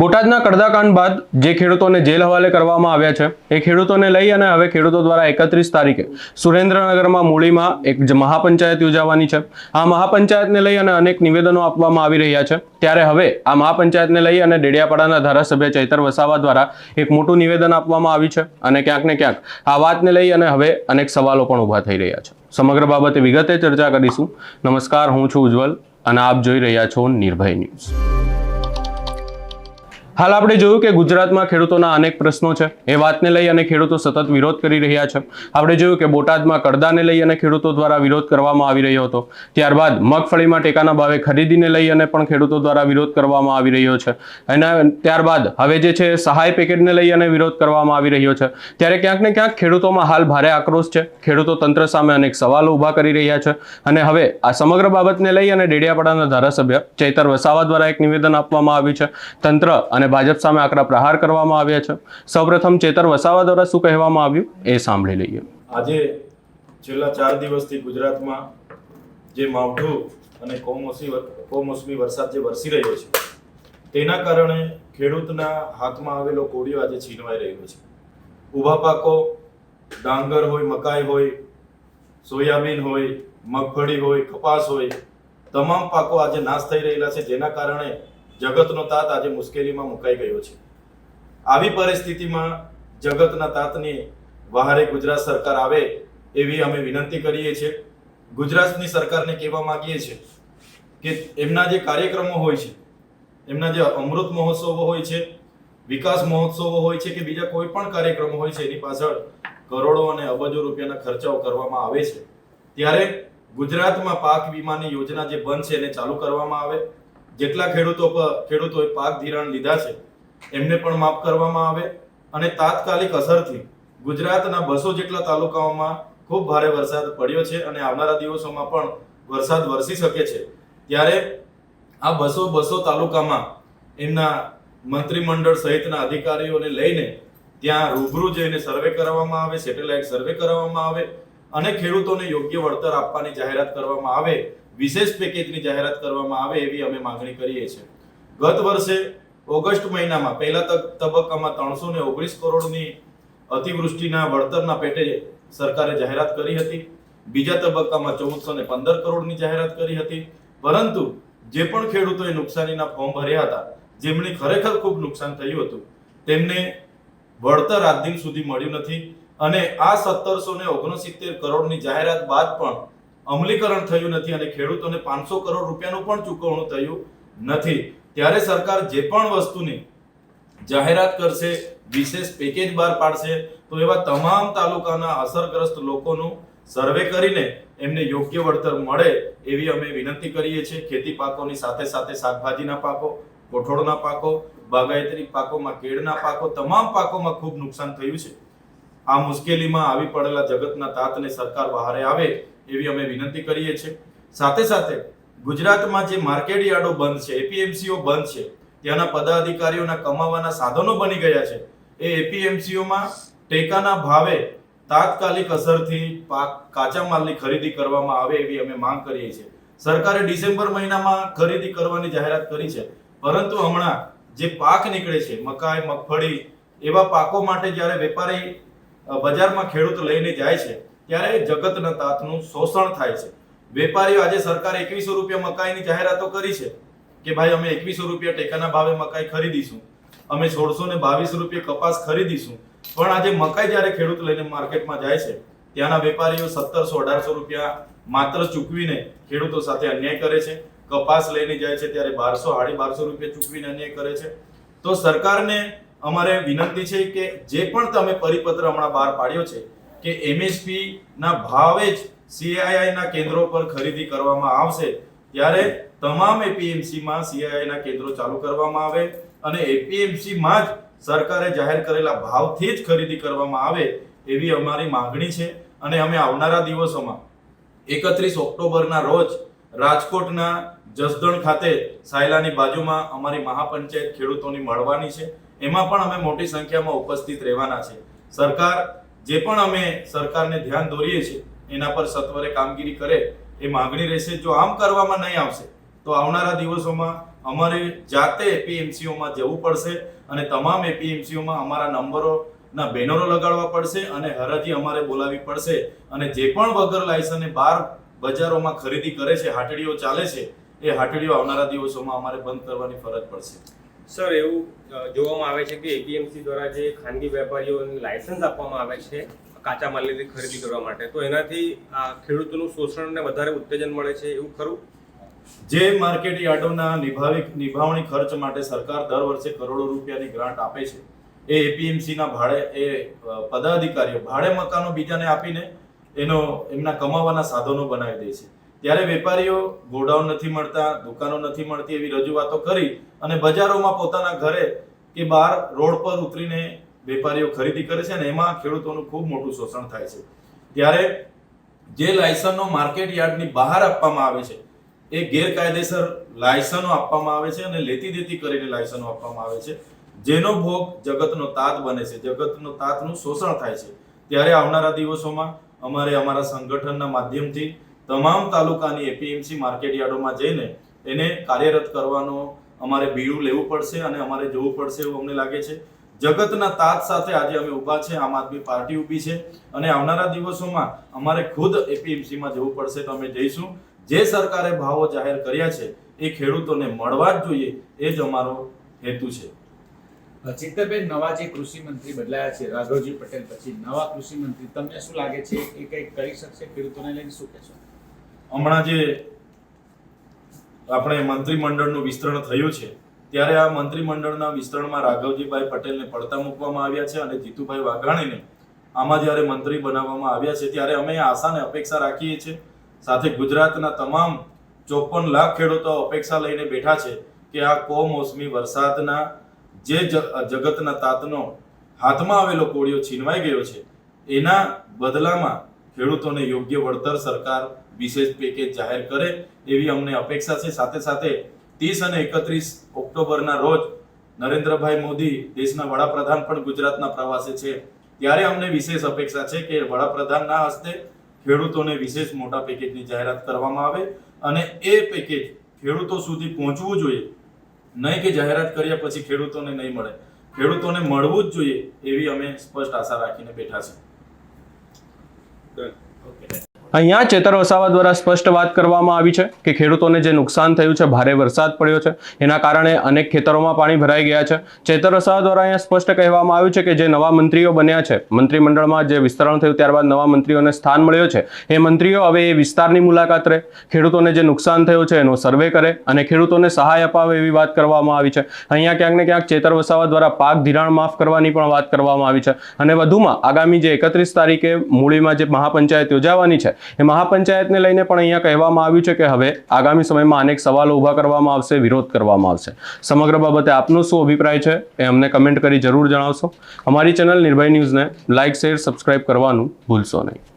બોટાદના કડદાકાંડ બાદ જે ખેડૂતોને જેલ હવાલે કરવામાં આવ્યા છે, એ ખેડૂતોને લઈ અને હવે ખેડૂતો દ્વારા એકત્રીસ તારીખે સુરેન્દ્રનગરમાં મૂળીમાં એક મહાપંચાયત યોજાવાની છે. આ મહાપંચાયતને લઈ અને અનેક નિવેદનો આપવામાં આવી રહ્યા છે. ત્યારે હવે આ મહાપંચાયતને લઈ અને ડેડિયાપાડાના ધારાસભ્ય ચૈતર વસાવા દ્વારા એક મોટું નિવેદન આપવામાં આવ્યું છે અને ક્યાંક ને ક્યાંક આ વાતને લઈ અને હવે અનેક સવાલો પણ ઊભા થઈ રહ્યા છે. સમગ્ર બાબતે વિગતે ચર્ચા કરીશું. નમસ્કાર, હું છું ઉજ્જવલ અને આપ જોઈ રહ્યા છો નિર્ભય ન્યૂઝ. હાલ આપણે જોયું કે ગુજરાતમાં ખેડૂતોના અનેક પ્રશ્નો છે. એ વાતને લઈ અને ખેડૂતો સતત વિરોધ કરી રહ્યા છે. આપણે જોયું કે બોટાદમાં કડદાને લઈ અને ખેડૂતો દ્વારા વિરોધ કરવામાં આવી રહ્યો હતો. ત્યારબાદ મગફળીમાં ટેકાના ભાવે ખરીદીને લઈ અને પણ ખેડૂતો દ્વારા વિરોધ કરવામાં આવી રહ્યો છે. અને ત્યારબાદ હવે જે છે, સહાય પેકેજને લઈ અને વિરોધ કરવામાં આવી રહ્યો છે. ત્યારે ક્યાંક ને ક્યાંક ખેડૂતોમાં હાલ ભારે આક્રોશ છે. ખેડૂતો તંત્ર સામે અનેક સવાલો ઊભા કરી રહ્યા છે. અને હવે આ સમગ્ર બાબતને લઈ અને ડેડિયાપાડાના ધારાસભ્ય ચૈતર વસાવા દ્વારા એક નિવેદન આપવામાં આવ્યું છે. તંત્ર અને ભાજપ સામે આકરા પ્રહાર કરવામાં આવ્યા છે. સૌપ્રથમ ચેતર વસાવા દ્વારા શું કહેવામાં આવ્યું એ સાંભળી લઈએ. આજે છેલ્લા ચાર દિવસથી ગુજરાતમાં જે માવઠું અને કમોસમી કમોસમી વરસાદ જે વરસી રહ્યો છે, તેના કારણે ખેડૂતના હાથમાં આવેલો કોડિયો આજે છીનવાઈ રહ્યો છે. ઊભા પાકો, ડાંગર હોય, મકાઈ હોય, સોયાબીન હોય, મગફળી હોય, કપાસ હોય, તમામ પાકો આજે નાશ થઈ રહેલા છે. જેના કારણે જગતનો તાત આજે મુશ્કેલીમાં મુકાઈ ગયો છે. આવી પરિસ્થિતિમાં જગતના તાતની વહારે ગુજરાત સરકાર આવે એવી અમે વિનંતી કરીએ છીએ. ગુજરાતની સરકારને કહેવા માગીએ છીએ કે એમના જે કાર્યક્રમો હોય છે, એમના જે અમૃત મહોત્સવો હોય છે, વિકાસ મહોત્સવો હોય છે કે બીજા કોઈ પણ કાર્યક્રમો હોય છે, એની પાછળ કરોડો અને અબજો રૂપિયાના ખર્ચાઓ કરવામાં આવે છે. ત્યારે ગુજરાતમાં પાક વીમાની યોજના જે બંધ છે એને ચાલુ કરવામાં આવે. જેટલા ખેડૂતો ખેડૂતોએ પાક ધિરાણ લીધા છે, એમને પણ માફ કરવામાં આવે અને તાત્કાલિક અસરથી ગુજરાતના બસો જેટલા તાલુકાઓમાં ખૂબ ભારે વરસાદ પડ્યો છે અને આવનારા દિવસોમાં પણ વરસાદ વરસી શકે છે. ત્યારે આ બસો બસો તાલુકામાં એમના મંત્રીમંડળ સહિતના અધિકારીઓને લઈને ત્યાં રૂબરૂ જઈને સર્વે કરવામાં આવે, સેટેલાઇટ સર્વે કરવામાં આવે અને ખેડૂતોને યોગ્ય વળતર આપવાની જાહેરાત કરવામાં આવે વિશેષ પેકેજની જાહેરાત કરવામાં આવે એવી અમે માંગણી કરીએ છીએ. ગત વર્ષે ઓગસ્ટ મહિનામાં પહેલા તબ- તબક્કામાં ત્રણસો ને ઓગણીસ કરોડની અતિવૃષ્ટિના વળતરના પેટે સરકારે જાહેરાત કરી હતી. બીજા તબક્કામાં ચૌદસો ને પંદર કરોડની જાહેરાત કરી હતી. પરંતુ જે પણ ખેડૂતોએ નુકસાનીના ફોર્મ ભર્યા હતા, જેમણે ખરેખર ખૂબ નુકસાન થયું હતું, તેમને વળતર આજ દિન સુધી મળ્યું નથી. અને આ સત્તરસો ને ઓગણસિત્તેર કરોડની જાહેરાત બાદ પણ અમલીકરણ થયું નથી અને ખેડૂતોને પાંચસો કરોડ રૂપિયાનું પણ ચૂકવણું થયું નથી. ત્યારે સરકાર જે પણ વસ્તુની જાહેરાત કરશે, વિશેષ પેકેજ બહાર પાડશે, તો એવા તમામ તાલુકાના અસરગ્રસ્ત લોકોનું સર્વે કરીને એમને યોગ્ય વળતર મળે એવી અમે વિનંતી કરીએ છીએ. ખેતી પાકોની સાથે સાથે શાકભાજીના પાકો કઠોળના પાકો, બાગાયતરી પાકોમાં કેળના પાકો, તમામ પાકોમાં ખૂબ નુકસાન થયું છે. આ મુશ્કેલીમાં આવી પડેલા જગતના તાતને સરકાર બહારે આવે એવી અમે વિનંતી કરીએ છીએ. સાથે સાથે ગુજરાતમાં જે માર્કેટ યાર્ડો બંધ છે એપીએમસીઓ બંધ છે, ત્યાંના પદાધિકારીઓના કમાવાના સાધનો બની ગયા છે. એ એપીએમસીઓમાં ટેકાના ભાવે તાત્કાલિક અસરથી પાક કાચા માલની ખરીદી કરવામાં આવે એવી અમે માંગ કરીએ છીએ. સરકારે ડિસેમ્બર મહિનામાં ખરીદી કરવાની જાહેરાત કરી છે, પરંતુ હમણાં જે પાક નીકળે છે, મકાઈ, મગફળી એવા પાકો માટે જ્યારે વેપારી બજારમાં ખેડૂત લઈને જાય છે ત્યારે જગતના તાતનું શોષણ થાય છે. વેપારીઓ આજે સરકારે એકવીસો રૂપિયા મકાઈની જાહેરાતો કરી છે કે ભાઈ અમે એકવીસો રૂપિયા ટેકાના ભાવે મકાઈ ખરીદીશું. અમે સોળસો ને બાવીસ રૂપિયા કપાસ ખરીદીશું. પણ આજે મકાઈ જ્યારે ખેડૂત લઈને માર્કેટમાં જાય છે, ત્યાંના વેપારીઓ સત્તરસો, અઢારસો રૂપિયા માત્ર ચૂકવીને ખેડૂતો સાથે અન્યાય કરે છે. કપાસ લઈને જાય છે ત્યારે બારસો સાડી બારસો રૂપિયા ચૂકવીને અન્યાય કરે છે. તો સરકારને અમારે વિનંતી છે કે જે પણ તમે પરિપત્ર હમણાં બહાર પાડ્યો છે કે એમએસપી ના ભાવે જ સીઆઈઆઈ ના કેન્દ્રો પર ખરીદી કરવામાં આવશે, ત્યારે તમામ એપીએમસી માં સીઆઈઆઈ ના કેન્દ્રો ચાલુ કરવામાં આવે અને એપીએમસી માં જ સરકારે જાહેર કરેલા ભાવથી જ ખરીદી કરવામાં આવે એવી અમારી માંગણી છે. અને અમે આવનારા દિવસોમાં એકત્રીસ ઓક્ટોબરના રોજ રાજકોટના જસદણ ખાતે સાયલાની બાજુમાં અમારી મહાપંચાયત ખેડૂતોની મળવાની છે. એમાં પણ અમે મોટી સંખ્યામાં ઉપસ્થિત રહેવાના છે. સરકાર જે પણ અમે સરકારને ધ્યાન દોરીએ છીએ, એના પર સત્વરે કામગીરી કરે, એ માંગણી રહેશે. જો આમ કરવામાં નહીં આવશે, તો આવનારા દિવસોમાં અમારે જાતે એપીએમસીઓમાં જવું પડશે અને તમામ એપીએમસીઓમાં અમારા નંબરોના બેનરો લગાડવા પડશે અને હરાજી અમારે બોલાવવી પડશે. અને જે પણ વગર લાયસન્સને બહાર બજારોમાં ખરીદી કરે છે, હાટડીઓ ચાલે છે, એ હાટડીઓ આવનારા દિવસોમાં અમારે બંધ કરવાની ફરજ પડશે. સર, એવું જોવામાં આવે છે કે એપીએમસી દ્વારા જે ખાનગી વેપારીઓને લાયસન્સ આપવામાં આવે છે કાચા માલની ખરીદી કરવા માટે, તો એનાથી આ ખેડૂતોનું શોષણને વધારે ઉત્તેજન મળે છે એવું ખરું? જે માર્કેટ યાર્ડોના નિભાવી નિભાવણી ખર્ચ માટે સરકાર દર વર્ષે કરોડો રૂપિયાની ગ્રાન્ટ આપે છે. એ એપીએમસીના ભાડે, એ પદાધિકારીઓ ભાડે મકાનો બીજાને આપીને એનો એમના કમાવાના સાધનો બનાવી દે છે. ત્યારે વેપારીઓ ગોડાઉન નથી મળતા, દુકાનો નથી મળતી એવી રજૂઆતો કરી અને બજારોમાં પોતાના ઘરે કે બહાર રોડ પર ઉતરીને વેપારીઓ ખરીદી કરે છે અને એમાં ખેડૂતોનું ખૂબ મોટું શોષણ થાય છે. ત્યારે જે લાયસન્સનો માર્કેટ યાર્ડની બહાર આપવામાં આવે છે, એ ગેરકાયદેસર લાયસન્સો આપવામાં આવે છે અને લેતી દેતી કરીને લાયસન્સો આપવામાં આવે છે. જેનો ભોગ જગતનો તાત બને છે, જગતનો તાતનું શોષણ થાય છે. ત્યારે આવનારા દિવસોમાં અમારે અમારા સંગઠનના માધ્યમથી તમામ તાલુકાની એપીએમસી માર્કેટ યાર્ડોમાં જઈને એને કાર્યરત કરવાનો અમારે બીડું લેવું પડશે અને અમારે જોવું પડશે એવું અમને લાગે છે. જગતના તાત સાથે આજે અમે ઊભા છે, આમ આદમી પાર્ટી ઊભી છે અને આવનારા દિવસોમાં અમારે ખુદ એપીએમસીમાં જવું પડશે તો અમે જઈશું. જે સરકારે ભાવો જાહેર કર્યા છે, એ ખેડૂતોને મળવા જ જોઈએ, એ જ અમારો હેતુ છે. ચિત્તરબેન, નવા જે કૃષિ મંત્રી બદલાયા છે, રાઘવજી પટેલ પછી નવા કૃષિ મંત્રી, તમને શું લાગે છે? એ કંઈક કરી શકશે? ખેડૂતોને લઈને શું કહેશો? હમણાં જે આપણે મંત્રીમંડળનું વિસ્તરણ થયું છે, ત્યારે આ મંત્રીમંડળના વિસ્તરણમાં રાઘવજીભાઈ પટેલને પડતા મૂકવામાં આવ્યા છે અને જીતુભાઈ વાઘાણીને આમાં જ્યારે મંત્રી બનાવવામાં આવ્યા છે, ત્યારે અમે આશાને અપેક્ષા રાખીએ છીએ. સાથે ગુજરાતના તમામ ચોપન લાખ ખેડૂતો અપેક્ષા લઈને બેઠા છે કે આ કોમોસમી વરસાદના જે જગતના તાતનો હાથમાં આવેલો કોળિયો છીનવાઈ ગયો છે, એના બદલામાં ખેડૂતોને યોગ્ય વળતર સરકાર વિશેષ પેકેજ જાહેર કરે એવી અમને અપેક્ષા છે. સાથે સાથે ત્રીસ અને એકત્રીસ ઓક્ટોબરના રોજ નરેન્દ્રભાઈ મોદી દેશના વડાપ્રધાન પણ ગુજરાતના પ્રવાસે છે. ત્યારે અમને વિશેષ અપેક્ષા છે કે વડાપ્રધાનના હસ્તે ખેડૂતોને વિશેષ મોટા પેકેજની જાહેરાત કરવામાં આવે અને એ પેકેજ ખેડૂતો સુધી પહોંચવું જોઈએ. નહીં કે જાહેરાત કર્યા પછી ખેડૂતોને નહીં મળે. ખેડૂતોને મળવું જ જોઈએ એવી અમે સ્પષ્ટ આશા રાખીને બેઠા છે અહીંયા ચેતર વસાવા દ્વારા સ્પષ્ટ વાત કરવામાં આવી છે કે ખેડૂતોને જે નુકસાન થયું છે, ભારે વરસાદ પડ્યો છે, એના કારણે અનેક ખેતરોમાં પાણી ભરાઈ ગયા છે. ચેતર વસાવા દ્વારા અહીંયા સ્પષ્ટ કહેવામાં આવ્યું છે કે જે નવા મંત્રીઓ બન્યા છે, મંત્રીમંડળમાં જે વિસ્તરણ થયું ત્યારબાદ નવા મંત્રીઓને સ્થાન મળ્યો છે, એ મંત્રીઓ હવે એ વિસ્તારની મુલાકાત લે ખેડૂતોને જે નુકસાન થયું છે, એનો સર્વે કરે અને ખેડૂતોને સહાય અપાવે એવી વાત કરવામાં આવી છે. અહીંયા ક્યાંક ને ક્યાંક ચેતર વસાવા દ્વારા પાક ધિરાણ માફ કરવાની પણ વાત કરવામાં આવી છે. અને વધુમાં, આગામી જે એકત્રીસ તારીખે મૂળીમાં જે મહાપંચાયત યોજાવાની છે એ મહાપંચાયતને લઈને પણ અહીંયા કહેવામાં આવ્યું છે કે હવે આગામી સમયમાં અનેક સવાલો ઊભા કરવામાં આવશે, વિરોધ કરવામાં આવશે. સમગ્ર બાબતે આપનો શું અભિપ્રાય છે એ અમને કમેન્ટ કરી જરૂર જણાવશો. અમારી ચેનલ નિર્ભય ન્યૂઝને લાઇક, શેર, સબસ્ક્રાઇબ કરવાનું ભૂલશો નહીં.